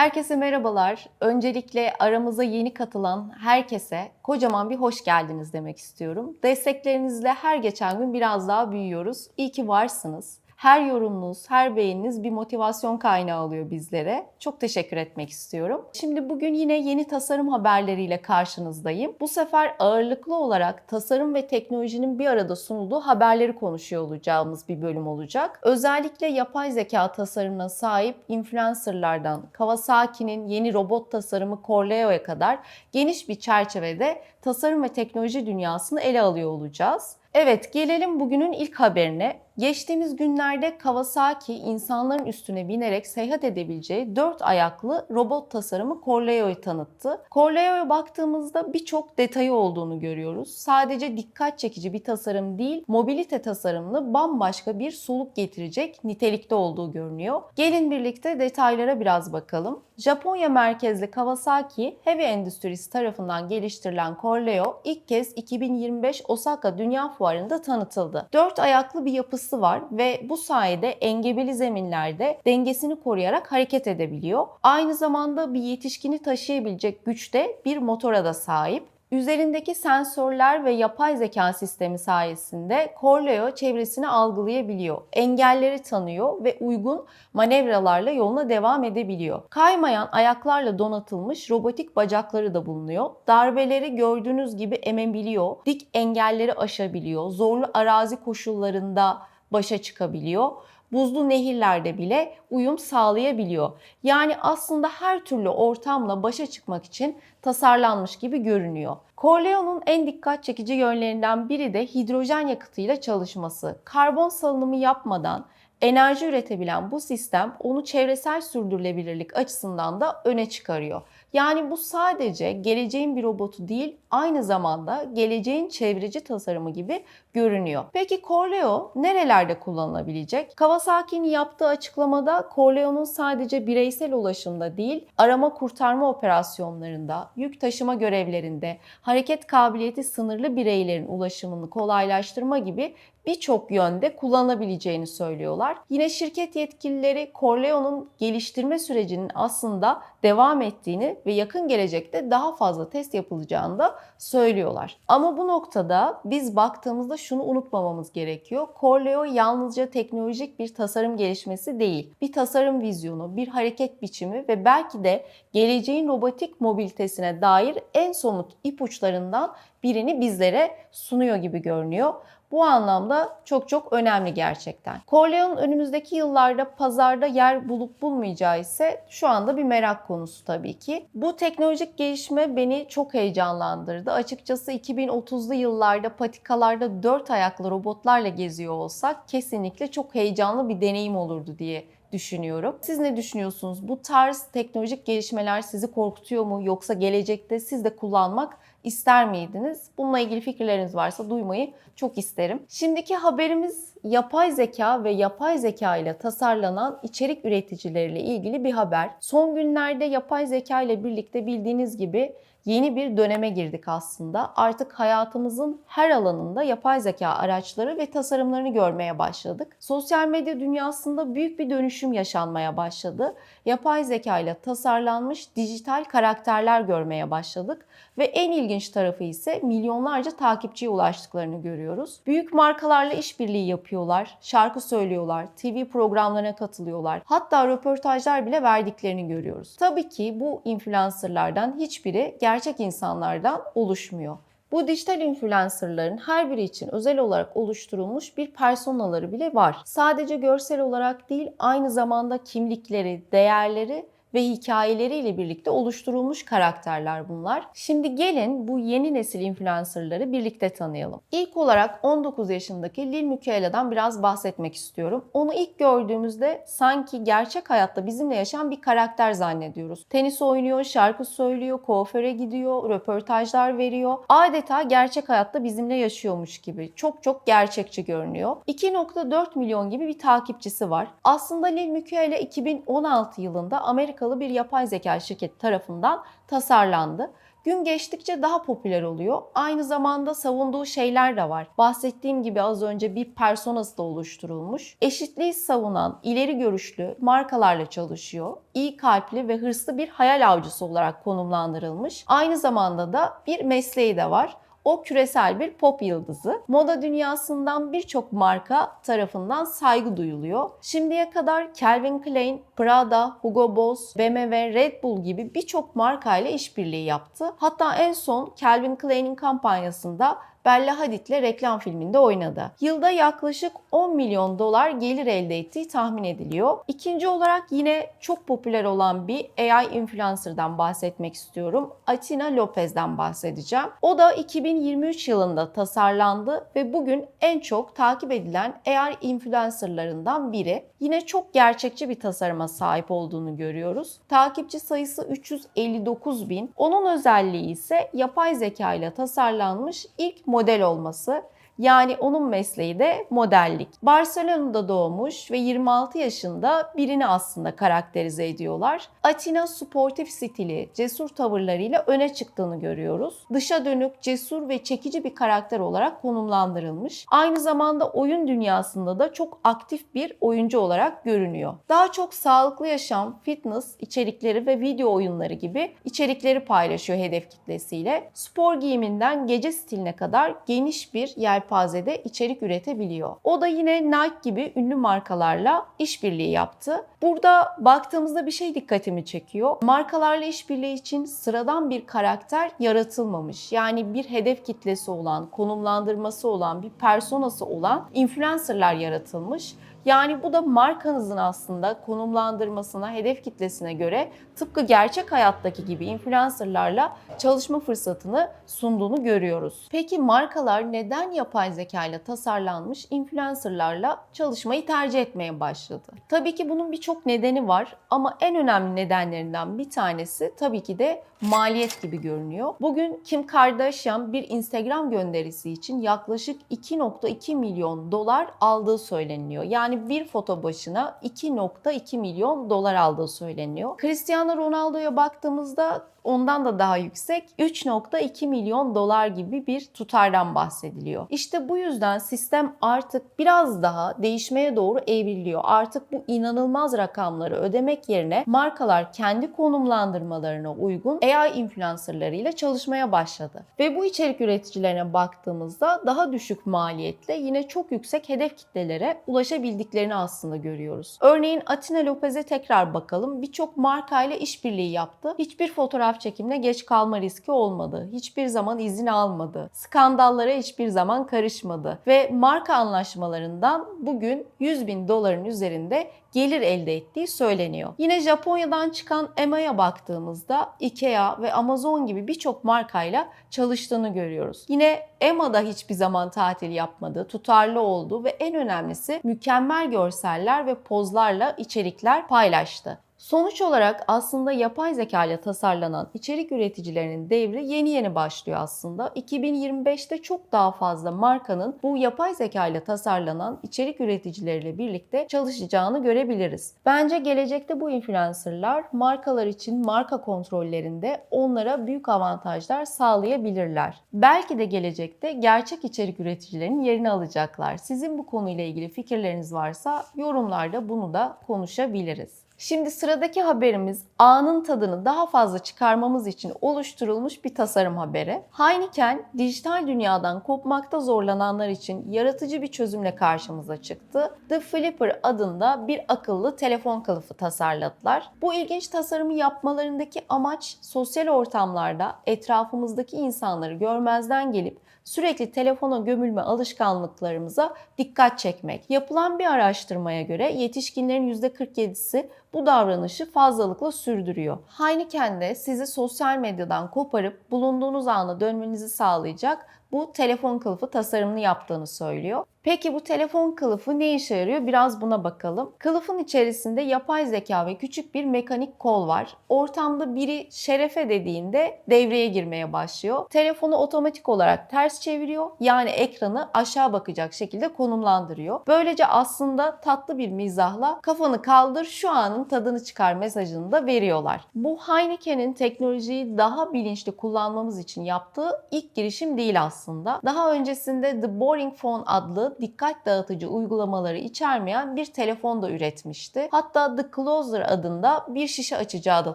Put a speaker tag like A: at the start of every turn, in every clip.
A: Herkese merhabalar. Öncelikle aramıza yeni katılan herkese kocaman bir hoş geldiniz demek istiyorum. Desteklerinizle her geçen gün biraz daha büyüyoruz. İyi ki varsınız. Her yorumunuz, her beğeniniz bir motivasyon kaynağı oluyor bizlere. Çok teşekkür etmek istiyorum. Şimdi bugün yine yeni tasarım haberleriyle karşınızdayım. Bu sefer ağırlıklı olarak tasarım ve teknolojinin bir arada sunulduğu haberleri konuşuyor olacağımız bir bölüm olacak. Özellikle yapay zeka tasarımına sahip influencerlardan Kawasaki'nin yeni robot tasarımı Corleo'ya kadar geniş bir çerçevede tasarım ve teknoloji dünyasını ele alıyor olacağız. Evet, gelelim bugünün ilk haberine. Geçtiğimiz günlerde Kawasaki insanların üstüne binerek seyahat edebileceği dört ayaklı robot tasarımı Corleo'yu tanıttı. Corleo'ya baktığımızda birçok detayı olduğunu görüyoruz. Sadece dikkat çekici bir tasarım değil, mobilite tasarımını bambaşka bir soluk getirecek nitelikte olduğu görünüyor. Gelin birlikte detaylara biraz bakalım. Japonya merkezli Kawasaki Heavy Endüstrisi tarafından geliştirilen Corleo ilk kez 2025 Osaka Dünya Fuarı'nda tanıtıldı. Dört ayaklı bir yapısı var ve bu sayede engebeli zeminlerde dengesini koruyarak hareket edebiliyor. Aynı zamanda bir yetişkini taşıyabilecek güçte bir motora da sahip. Üzerindeki sensörler ve yapay zeka sistemi sayesinde Corleo çevresini algılayabiliyor. Engelleri tanıyor ve uygun manevralarla yoluna devam edebiliyor. Kaymayan ayaklarla donatılmış robotik bacakları da bulunuyor. Darbeleri gördüğünüz gibi emebiliyor. Dik engelleri aşabiliyor. Zorlu arazi koşullarında başa çıkabiliyor buzlu nehirlerde bile uyum sağlayabiliyor. Yani aslında her türlü ortamla başa çıkmak için tasarlanmış gibi görünüyor. Corleo'nun en dikkat çekici yönlerinden biri de hidrojen yakıtıyla çalışması. Karbon salınımı yapmadan enerji üretebilen bu sistem onu çevresel sürdürülebilirlik açısından da öne çıkarıyor. Yani bu sadece geleceğin bir robotu değil, aynı zamanda geleceğin çevreci tasarımı gibi görünüyor. Peki Corleo nerelerde kullanılabilecek? Kawasaki'nin yaptığı açıklamada Corleo'nun sadece bireysel ulaşımda değil, arama kurtarma operasyonlarında, yük taşıma görevlerinde, hareket kabiliyeti sınırlı bireylerin ulaşımını kolaylaştırma gibi birçok yönde kullanabileceğini söylüyorlar. Yine şirket yetkilileri Corleo'nun geliştirme sürecinin aslında devam ettiğini ve yakın gelecekte daha fazla test yapılacağını da söylüyorlar. Ama bu noktada biz baktığımızda şunu unutmamamız gerekiyor. Corleo yalnızca teknolojik bir tasarım gelişmesi değil. Bir tasarım vizyonu, bir hareket biçimi ve belki de geleceğin robotik mobilitesine dair en somut ipuçlarından birini bizlere sunuyor gibi görünüyor. Bu anlamda çok çok önemli gerçekten. Corleo'nun önümüzdeki yıllarda pazarda yer bulup bulmayacağı ise şu anda bir merak konusu tabii ki. Bu teknolojik gelişme beni çok heyecanlandırdı. Açıkçası 2030'lu yıllarda patikalarda dört ayaklı robotlarla geziyor olsak kesinlikle çok heyecanlı bir deneyim olurdu diye düşünüyorum. Siz ne düşünüyorsunuz? Bu tarz teknolojik gelişmeler sizi korkutuyor mu yoksa gelecekte siz de kullanmak ister miydiniz? Bununla ilgili fikirleriniz varsa duymayı çok isterim. Şimdiki haberimiz yapay zeka ve yapay zeka ile tasarlanan içerik üreticileriyle ilgili bir haber. Son günlerde yapay zeka ile birlikte bildiğiniz gibi yeni bir döneme girdik aslında. Artık hayatımızın her alanında yapay zeka araçları ve tasarımlarını görmeye başladık. Sosyal medya dünyasında büyük bir dönüşüm yaşanmaya başladı. Yapay zeka ile tasarlanmış dijital karakterler görmeye başladık ve en ilginç tarafı ise milyonlarca takipçiye ulaştıklarını görüyoruz. Büyük markalarla işbirliği yapıyorlar, şarkı söylüyorlar, TV programlarına katılıyorlar. Hatta röportajlar bile verdiklerini görüyoruz. Tabii ki bu influencerlardan hiçbiri gerçek insanlardan oluşmuyor. Bu dijital influencerların her biri için özel olarak oluşturulmuş bir personaları bile var. Sadece görsel olarak değil, aynı zamanda kimlikleri, değerleri ve hikayeleriyle birlikte oluşturulmuş karakterler bunlar. Şimdi gelin bu yeni nesil influencerları birlikte tanıyalım. İlk olarak 19 yaşındaki Lil Miquela'dan biraz bahsetmek istiyorum. Onu ilk gördüğümüzde sanki gerçek hayatta bizimle yaşayan bir karakter zannediyoruz. Tenis oynuyor, şarkı söylüyor, kuaföre gidiyor, röportajlar veriyor. Adeta gerçek hayatta bizimle yaşıyormuş gibi. Çok çok gerçekçi görünüyor. 2.4 milyon gibi bir takipçisi var. Aslında Lil Miquela 2016 yılında Amerika Amerikalı bir yapay zeka şirketi tarafından tasarlandı. Gün geçtikçe daha popüler oluyor. Aynı zamanda savunduğu şeyler de var. Bahsettiğim gibi az önce bir personası da oluşturulmuş. Eşitliği savunan, ileri görüşlü markalarla çalışıyor. İyi kalpli ve hırslı bir hayal avcısı olarak konumlandırılmış. Aynı zamanda da bir mesleği de var. O küresel bir pop yıldızı. Moda dünyasından birçok marka tarafından saygı duyuluyor. Şimdiye kadar Calvin Klein, Prada, Hugo Boss, BMW, Red Bull gibi birçok markayla işbirliği yaptı. Hatta en son Calvin Klein'in kampanyasında Bella Hadid'le reklam filminde oynadı. Yılda yaklaşık 10 milyon dolar gelir elde ettiği tahmin ediliyor. İkinci olarak yine çok popüler olan bir AI influencer'dan bahsetmek istiyorum. Atina Lopez'den bahsedeceğim. O da 2023 yılında tasarlandı ve bugün en çok takip edilen AI influencer'larından biri. Yine çok gerçekçi bir tasarıma sahip olduğunu görüyoruz. Takipçi sayısı 359 bin. Onun özelliği ise yapay zeka ile tasarlanmış ilk model olması. Yani onun mesleği de modellik. Barcelona'da doğmuş ve 26 yaşında birini aslında karakterize ediyorlar. Atina sportif stili, cesur tavırlarıyla öne çıktığını görüyoruz. Dışa dönük, cesur ve çekici bir karakter olarak konumlandırılmış. Aynı zamanda oyun dünyasında da çok aktif bir oyuncu olarak görünüyor. Daha çok sağlıklı yaşam, fitness içerikleri ve video oyunları gibi içerikleri paylaşıyor hedef kitlesiyle. Spor giyiminden gece stiline kadar geniş bir yelpaze yelpazede içerik üretebiliyor. O da yine Nike gibi ünlü markalarla işbirliği yaptı. Burada baktığımızda bir şey dikkatimi çekiyor. Markalarla işbirliği için sıradan bir karakter yaratılmamış. Yani bir hedef kitlesi olan, konumlandırması olan, bir personası olan influencerlar yaratılmış. Yani bu da markanızın aslında konumlandırmasına, hedef kitlesine göre tıpkı gerçek hayattaki gibi influencerlarla çalışma fırsatını sunduğunu görüyoruz. Peki markalar neden yapay zeka ile tasarlanmış influencerlarla çalışmayı tercih etmeye başladı? Tabii ki bunun birçok nedeni var ama en önemli nedenlerinden bir tanesi tabii ki de maliyet gibi görünüyor. Bugün Kim Kardashian bir Instagram gönderisi için yaklaşık 2.2 milyon dolar aldığı söyleniyor. Yani bir foto başına 2.2 milyon dolar aldığı söyleniyor. Cristiano Ronaldo'ya baktığımızda ondan da daha yüksek 3.2 milyon dolar gibi bir tutardan bahsediliyor. İşte bu yüzden sistem artık biraz daha değişmeye doğru evriliyor. Artık bu inanılmaz rakamları ödemek yerine markalar kendi konumlandırmalarına uygun AI influencerlarıyla çalışmaya başladı. Ve bu içerik üreticilerine baktığımızda daha düşük maliyetle yine çok yüksek hedef kitlelere ulaşabildiklerini aslında görüyoruz. Örneğin Atina Lopez'e tekrar bakalım. Birçok markayla işbirliği yaptı. Hiçbir fotoğraf çekimine geç kalma riski olmadı. Hiçbir zaman izin almadı. Skandallara hiçbir zaman karışmadı. Ve marka anlaşmalarından bugün 100 bin doların üzerinde gelir elde ettiği söyleniyor. Yine Japonya'dan çıkan EMA'ya baktığımızda IKEA ve Amazon gibi birçok markayla çalıştığını görüyoruz. Yine EMA da hiçbir zaman tatil yapmadı, tutarlı oldu ve en önemlisi mükemmel görseller ve pozlarla içerikler paylaştı. Sonuç olarak aslında yapay zeka ile tasarlanan içerik üreticilerinin devri yeni yeni başlıyor aslında. 2025'te çok daha fazla markanın bu yapay zeka ile tasarlanan içerik üreticileriyle birlikte çalışacağını görebiliriz. Bence gelecekte bu influencerlar markalar için marka kontrollerinde onlara büyük avantajlar sağlayabilirler. Belki de gelecekte gerçek içerik üreticilerinin yerini alacaklar. Sizin bu konuyla ilgili fikirleriniz varsa yorumlarda bunu da konuşabiliriz. Şimdi sıradaki haberimiz anın tadını daha fazla çıkarmamız için oluşturulmuş bir tasarım haberi. Heineken dijital dünyadan kopmakta zorlananlar için yaratıcı bir çözümle karşımıza çıktı. The Flipper adında bir akıllı telefon kılıfı tasarladılar. Bu ilginç tasarımı yapmalarındaki amaç sosyal ortamlarda etrafımızdaki insanları görmezden gelip sürekli telefona gömülme alışkanlıklarımıza dikkat çekmek. Yapılan bir araştırmaya göre yetişkinlerin %47'si bu davranışı fazlalıkla sürdürüyor. Heineken de sizi sosyal medyadan koparıp bulunduğunuz ana dönmenizi sağlayacak bu telefon kılıfı tasarımını yaptığını söylüyor. Peki bu telefon kılıfı ne işe yarıyor? Biraz buna bakalım. Kılıfın içerisinde yapay zeka ve küçük bir mekanik kol var. Ortamda biri şerefe dediğinde devreye girmeye başlıyor. Telefonu otomatik olarak ters çeviriyor. Yani ekranı aşağı bakacak şekilde konumlandırıyor. Böylece aslında tatlı bir mizahla kafanı kaldır şu anın tadını çıkar mesajını da veriyorlar. Bu Heineken'in teknolojiyi daha bilinçli kullanmamız için yaptığı ilk girişim değil aslında. Daha öncesinde The Boring Phone adlı dikkat dağıtıcı uygulamaları içermeyen bir telefon da üretmişti. Hatta The Closer adında bir şişe açacağı da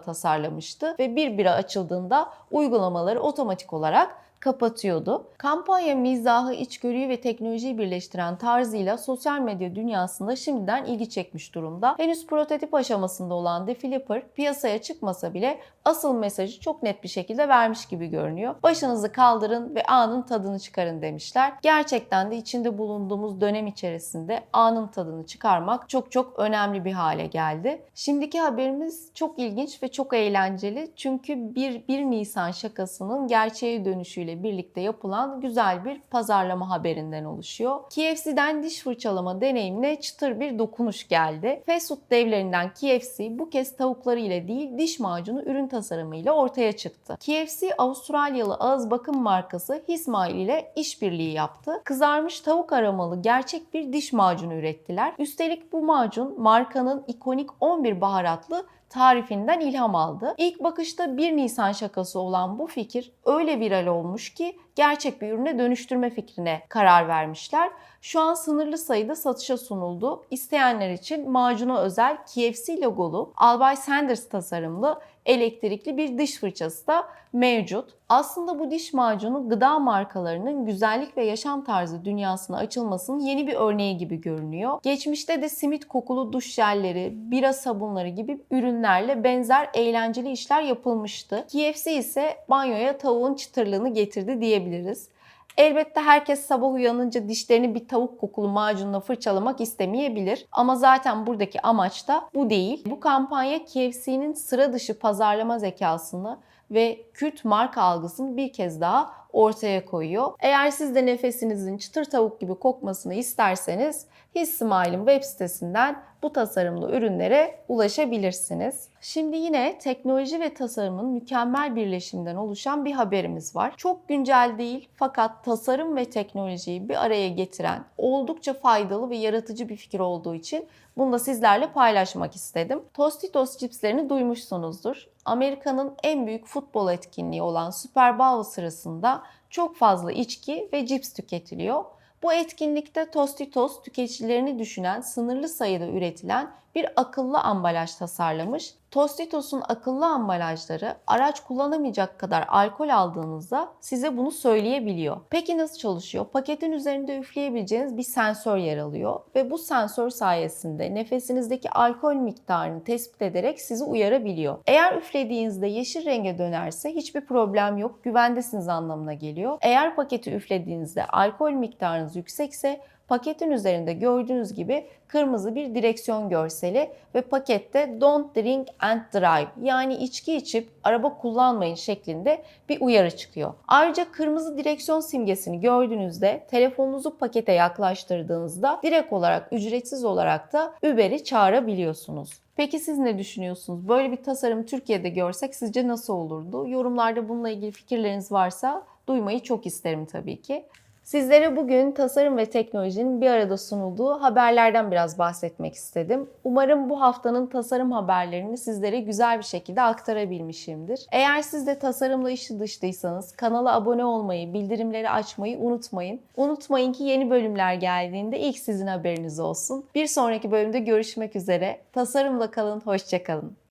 A: tasarlamıştı ve bir bira açıldığında uygulamaları otomatik olarak kapatıyordu. Kampanya mizahı, içgörüyü ve teknolojiyi birleştiren tarzıyla sosyal medya dünyasında şimdiden ilgi çekmiş durumda. Henüz prototip aşamasında olan The Flipper piyasaya çıkmasa bile asıl mesajı çok net bir şekilde vermiş gibi görünüyor. Başınızı kaldırın ve anın tadını çıkarın demişler. Gerçekten de içinde bulunduğumuz dönem içerisinde anın tadını çıkarmak çok çok önemli bir hale geldi. Şimdiki haberimiz çok ilginç ve çok eğlenceli. Çünkü bir 1 Nisan şakasının gerçeğe dönüşüyle birlikte yapılan güzel bir pazarlama haberinden oluşuyor. KFC'den diş fırçalama deneyimine çıtır bir dokunuş geldi. Fast food devlerinden KFC bu kez tavukları ile değil diş macunu ürün tasarımıyla ortaya çıktı. KFC Avustralyalı ağız bakım markası Hismail ile işbirliği yaptı. Kızarmış tavuk aromalı gerçek bir diş macunu ürettiler. Üstelik bu macun markanın ikonik 11 baharatlı tarifinden ilham aldı. İlk bakışta 1 Nisan şakası olan bu fikir öyle viral olmuş ki gerçek bir ürüne dönüştürme fikrine karar vermişler. Şu an sınırlı sayıda satışa sunuldu. İsteyenler için macuna özel KFC logolu Albay Sanders tasarımlı elektrikli bir diş fırçası da mevcut. Aslında bu diş macunu gıda markalarının güzellik ve yaşam tarzı dünyasına açılmasının yeni bir örneği gibi görünüyor. Geçmişte de simit kokulu duş jelleri, bira sabunları gibi ürünlerle benzer eğlenceli işler yapılmıştı. KFC ise banyoya tavuğun çıtırlığını getirdi diyebiliriz. Elbette herkes sabah uyanınca dişlerini bir tavuk kokulu macunla fırçalamak istemeyebilir. Ama zaten buradaki amaç da bu değil. Bu kampanya KFC'nin sıra dışı pazarlama zekasını ve kült marka algısını bir kez daha ortaya koyuyor. Eğer siz de nefesinizin çıtır tavuk gibi kokmasını isterseniz His Smile'ın web sitesinden bu tasarımlı ürünlere ulaşabilirsiniz. Şimdi yine teknoloji ve tasarımın mükemmel birleşiminden oluşan bir haberimiz var. Çok güncel değil fakat tasarım ve teknolojiyi bir araya getiren oldukça faydalı ve yaratıcı bir fikir olduğu için bunu da sizlerle paylaşmak istedim. Tostitos cipslerini duymuşsunuzdur. Amerika'nın en büyük futbol etkinliği olan Super Bowl sırasında çok fazla içki ve cips tüketiliyor. Bu etkinlikte Tostitos tüketicilerini düşünen sınırlı sayıda üretilen bir akıllı ambalaj tasarlamış. Tostitos'un akıllı ambalajları araç kullanamayacak kadar alkol aldığınızda size bunu söyleyebiliyor. Peki nasıl çalışıyor? Paketin üzerinde üfleyebileceğiniz bir sensör yer alıyor ve bu sensör sayesinde nefesinizdeki alkol miktarını tespit ederek sizi uyarabiliyor. Eğer üflediğinizde yeşil renge dönerse hiçbir problem yok, güvendesiniz anlamına geliyor. Eğer paketi üflediğinizde alkol miktarınız yüksekse paketin üzerinde gördüğünüz gibi kırmızı bir direksiyon görseli ve pakette Don't Drink and Drive yani içki içip araba kullanmayın şeklinde bir uyarı çıkıyor. Ayrıca kırmızı direksiyon simgesini gördüğünüzde telefonunuzu pakete yaklaştırdığınızda direkt olarak ücretsiz olarak da Uber'i çağırabiliyorsunuz. Peki siz ne düşünüyorsunuz? Böyle bir tasarım Türkiye'de görsek sizce nasıl olurdu? Yorumlarda bununla ilgili fikirleriniz varsa duymayı çok isterim tabii ki. Sizlere bugün tasarım ve teknolojinin bir arada sunulduğu haberlerden biraz bahsetmek istedim. Umarım bu haftanın tasarım haberlerini sizlere güzel bir şekilde aktarabilmişimdir. Eğer siz de tasarımla işi dıştıysanız kanala abone olmayı, bildirimleri açmayı unutmayın. Unutmayın ki yeni bölümler geldiğinde ilk sizin haberiniz olsun. Bir sonraki bölümde görüşmek üzere. Tasarımla kalın, hoşçakalın.